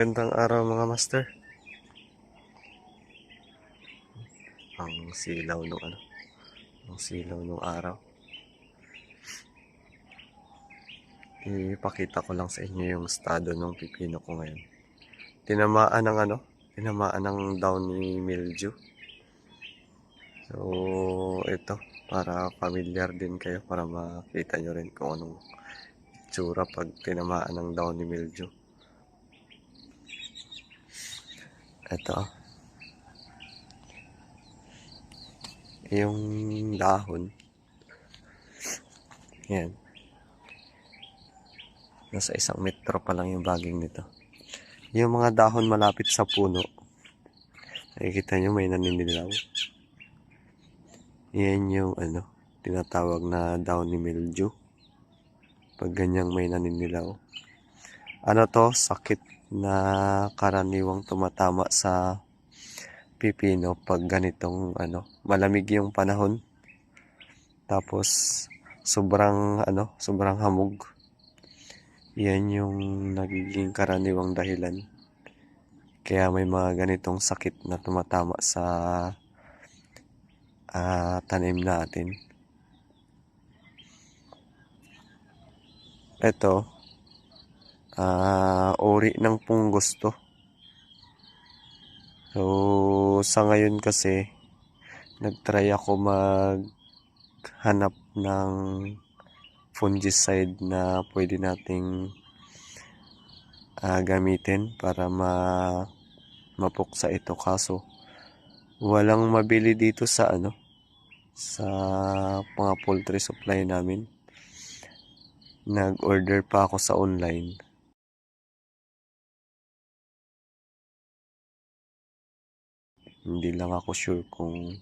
Gandang araw mga master. Ang silaw nung ano, ang silaw nung araw. Ipakita ko lang sa inyo yung estado ng pipino ko ngayon. Tinamaan ng ano, tinamaan ng downy mildew. So, ito, para familiar din kayo, para makita nyo rin kung anong itsura pag tinamaan ng downy mildew. Ito. Yung dahon. Yan. Nasa isang metro pa lang yung baging nito. Yung mga dahon malapit sa puno. Nakikita nyo may naninilaw. Yan yung ano, tinatawag na downy mildew. Pag ganyang may naninilaw. Ano to? Sakit na karaniwang tumatama sa pipino pag ganitong ano, malamig yung panahon. Tapos sobrang ano, sobrang hamog. Yan yung nagiging karaniwang dahilan. Kaya may mga ganitong sakit na tumatama sa ah, tanim natin. Ito, ah uri ng punggos to. So, sa ngayon kasi, nagtry ako maghanap ng fungicide na pwede nating ah, gamitin para ma mapuksa ito. Kaso walang mabili dito sa ano sa mga poultry supply namin. Nag-order pa ako sa online Hindi lang ako sure kung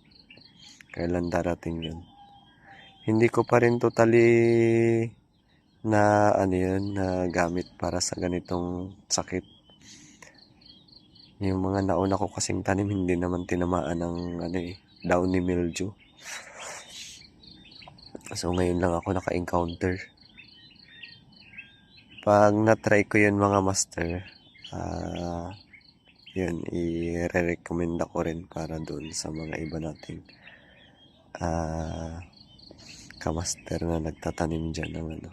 kailan darating yun. Hindi ko pa rin totally na ano yun, na gamit para sa ganitong sakit. Yung mga nauna ko kasing tanim, hindi naman tinamaan ng ano eh, downy mildew. So ngayon lang ako naka-encounter. Pag na-try ko yun mga master, ah yun, i-recommend ako rin para doon sa mga iba nating ah kamaster na nagtatanim dyan ng ano,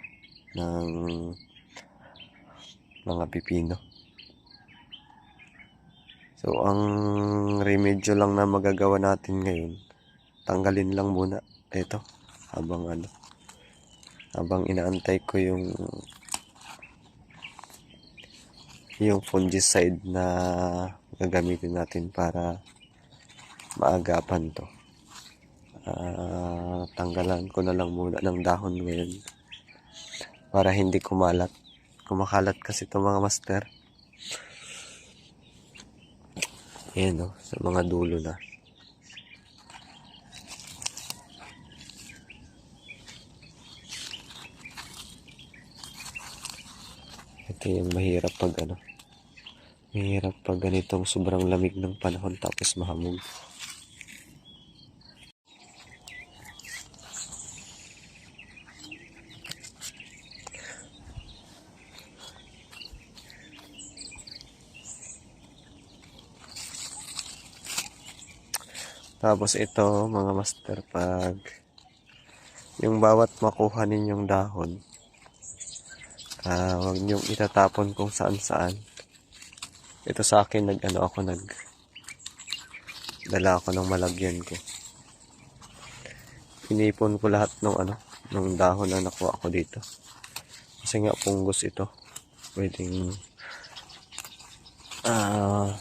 ng mga pipino. So, ang remedyo lang na magagawa natin ngayon, tanggalin lang muna ito habang ano, habang inaantay ko yung yung fungicide na gagamitin natin para maagapan to. Ah, tanggalan ko na lang muna ng dahon ngayon para hindi kumalat. Kumakalat kasi to mga master. Ayan o, sa mga dulo na. Ito mahirap pag ano. Mahirap pag ganitong sobrang lamig ng panahon tapos mahamog. Tapos ito mga master pag yung bawat makuha ninyong dahon ah wag niyong itatapon kung saan saan. Ito sa akin nag ano ako nag dala ako ng malagyan ko. Inipon ko lahat ng ano ng dahon na nakuha ko dito. Kasi nga punggos ito. Pwedeng ah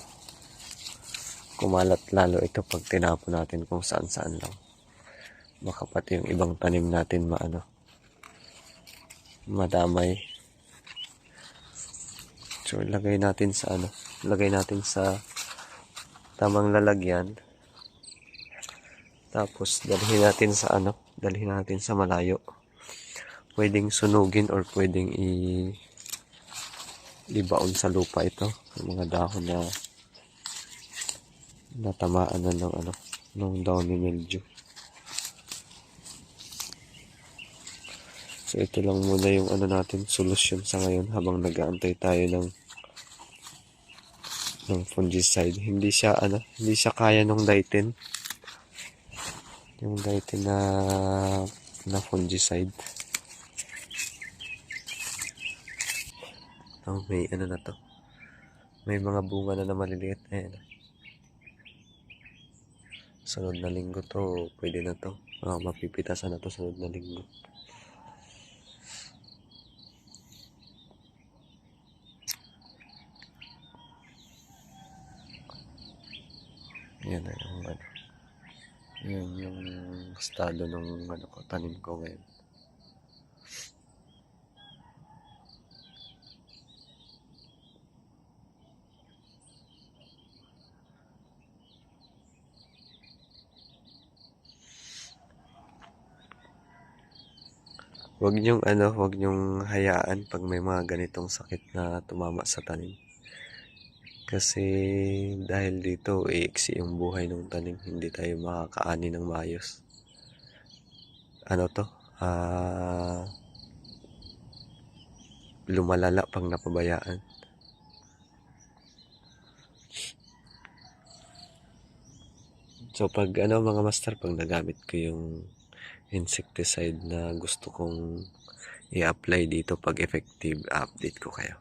kumalat lalo ito pag tinapon natin kung saan saan lang. Baka pati yung ibang tanim natin maano madamay so lagay natin sa ano lagay natin sa tamang lalagyan. Tapos dalhin natin sa ano dalhin natin sa malayo. Pwedeng sunugin or pwedeng i ibaon sa lupa ito. Yung mga dahon na natamaan na ng ano ng downy mildew So ito lang muna yung ano natin solusyon sa ngayon habang nag-aantay tayo ng ng fungicide. Hindi siya ano, hindi siya kaya nung Daitin. Yung Daitin na na fungicide. Oh, may ano na to. May mga bunga na na maliliit. Ayan. Sunod na linggo to, pwede na to. Oh, mapipitasan na to sunod na linggo. Yan na yung ano. Yan yung estado ng ano ko, tanim ko ngayon. Huwag niyong ano, huwag niyong hayaan pag may mga ganitong sakit na tumama sa tanim. Kasi dahil dito, iiksi yung buhay ng tanim. Hindi tayo makakaani ng maayos. Ano to? Ah, lumalala pag napabayaan. So pag ano mga master, pag nagamit ko yung insecticide na gusto kong i-apply dito pag effective, update ko kayo.